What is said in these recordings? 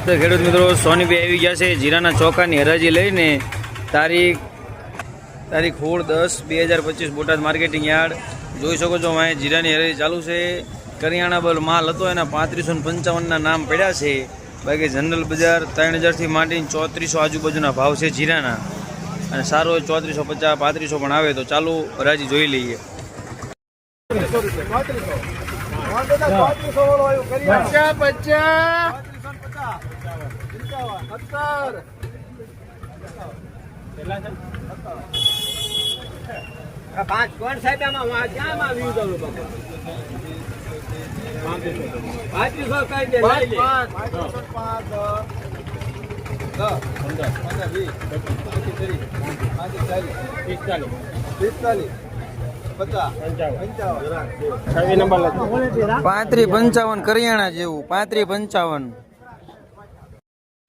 ખેડૂત મિત્રો સોનીભાઈ આવી ગયા છે જીરાના ચોકાની હરાજી લઈને તારીખ તારીખ સોળ દસ બે હજાર પચીસ બોટાદ માર્કેટિંગ યાર્ડ. જોઈ શકો છો અહીં જીરાની હરાજી ચાલુ છે. કરિયાણા બલ માલ હતો એના પાંત્રીસો ને પંચાવનના નામ પડ્યા છે. બાકી જનરલ બજાર ત્રણ હજારથી માંડીને ચોત્રીસો આજુબાજુના ભાવ છે જીરાના. અને સારો ચોત્રીસો પચાસ પાંત્રીસો પણ આવે તો ચાલુ હરાજી જોઈ લઈએ. પચાસ. લઈ પાંત્રી પંચાવન કરિયાણા જેવું. પાંત્રી પંચાવન.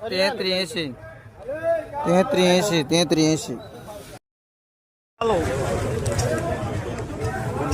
તેત્રી એસી તેત્રી એસી તેત્રી એસી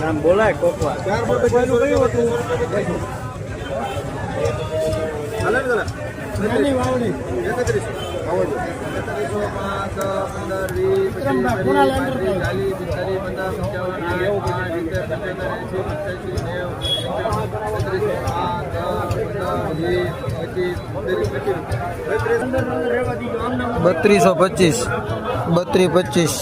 નામ બોલાય કોકવા. ચાર બોલ પહેલું કયું હતું? બત્રીસો પચીસ બત્રી પચીસ